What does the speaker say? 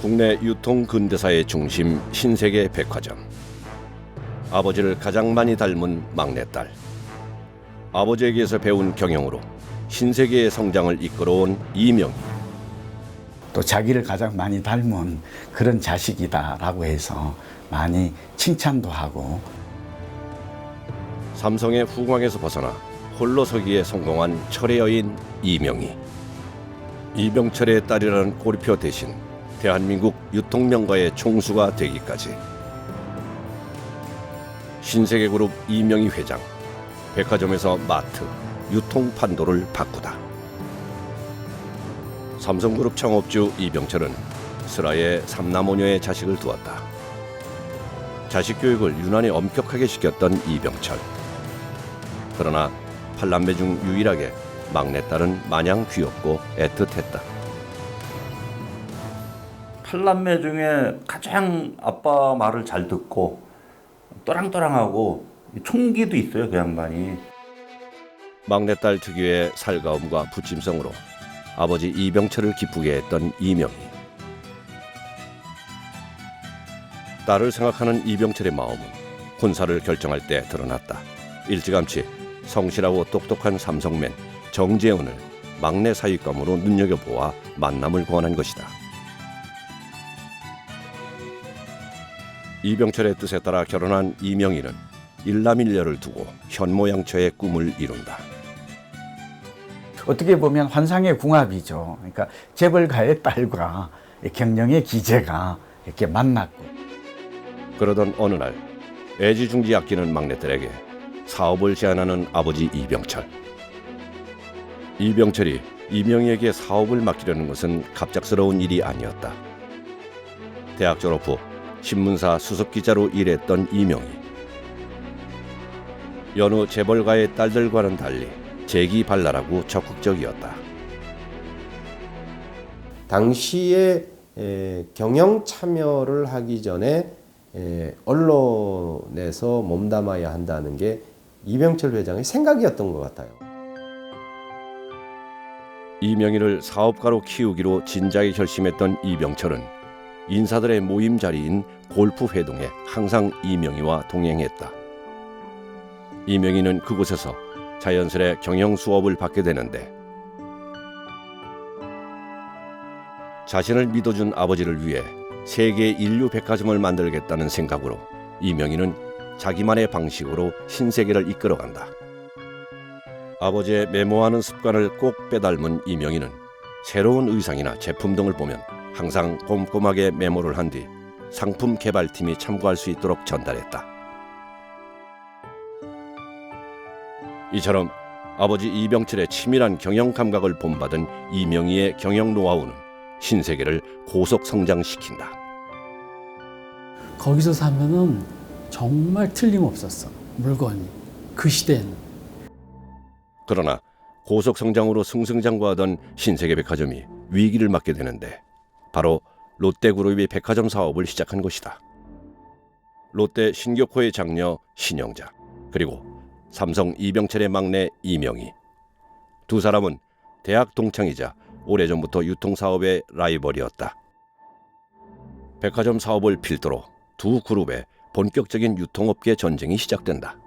국내 유통 근대사의 중심 신세계 백화점. 아버지를 가장 많이 닮은 막내딸. 아버지에게서 배운 경영으로 신세계의 성장을 이끌어온 이명희. 또 자기를 가장 많이 닮은 그런 자식이다라고 해서 많이 칭찬도 하고 삼성의 후광에서 벗어나 홀로 서기에 성공한 철의 여인 이명희. 이병철의 딸이라는 꼬리표 대신 대한민국 유통명가의 총수가 되기까지. 신세계그룹 이명희 회장. 백화점에서 마트, 유통 판도를 바꾸다. 삼성그룹 창업주 이병철은 슬하에 삼남오녀의 자식을 두었다. 자식 교육을 유난히 엄격하게 시켰던 이병철. 그러나 팔남매 중 유일하게 막내딸은 마냥 귀엽고 애틋했다. 팔남매 중에 가장 아빠 말을 잘 듣고 또랑또랑하고 총기도 있어요 그 양반이 막내딸 특유의 살가움과 부침성으로 아버지 이병철을 기쁘게 했던 이명희. 딸을 생각하는 이병철의 마음은 혼사를 결정할 때 드러났다. 일찌감치 성실하고 똑똑한 삼성맨 정재훈을 막내 사위감으로 눈여겨보아 만남을 권한 것이다. 이병철의 뜻에 따라 결혼한 이명희는 일남일녀를 두고 현모양처의 꿈을 이룬다. 어떻게 보면 환상의 궁합이죠. 그러니까 재벌가의 딸과 경영의 기재가 이렇게 만났고 그러던 어느 날 애지중지 아끼는 막내들에게 사업을 제안하는 아버지 이병철. 이병철이 이명희에게 사업을 맡기려는 것은 갑작스러운 일이 아니었다. 대학 졸업 후 신문사 수석 기자로 일했던 이명희. 여느 재벌가의 딸들과는 달리 재기발랄하고 적극적이었다. 당시에 에, 경영 참여를 하기 전에 에, 언론에서 몸담아야 한다는 게 이병철 회장의 생각이었던 것 같아요. 이명희를 사업가로 키우기로 진작에 결심했던 이병철은 인사들의 모임 자리인 골프 회동에 항상 이명희와 동행했다. 이명희는 그곳에서 자연스레 경영 수업을 받게 되는데 자신을 믿어준 아버지를 위해 세계 인류 백화점을 만들겠다는 생각으로 이명희는 자기만의 방식으로 신세계를 이끌어간다. 아버지의 메모하는 습관을 꼭 빼닮은 이명희는 새로운 의상이나 제품 등을 보면 항상 꼼꼼하게 메모를 한 뒤 상품 개발팀이 참고할 수 있도록 전달했다. 이처럼 아버지 이병철의 치밀한 경영 감각을 본받은 이명희의 경영 노하우는 신세계를 고속 성장시킨다. 거기서 사면은 정말 틀림없었어 물건이 그 시대에는 그러나 고속 성장으로 승승장구하던 신세계 백화점이 위기를 맞게 되는데 바로 롯데그룹이 백화점 사업을 시작한 것이다. 롯데 신격호의 장녀 신영자 그리고 삼성 이병철의 막내 이명희 두 사람은 대학 동창이자 오래전부터 유통사업의 라이벌이었다. 백화점 사업을 필두로 두 그룹의 본격적인 유통업계 전쟁이 시작된다.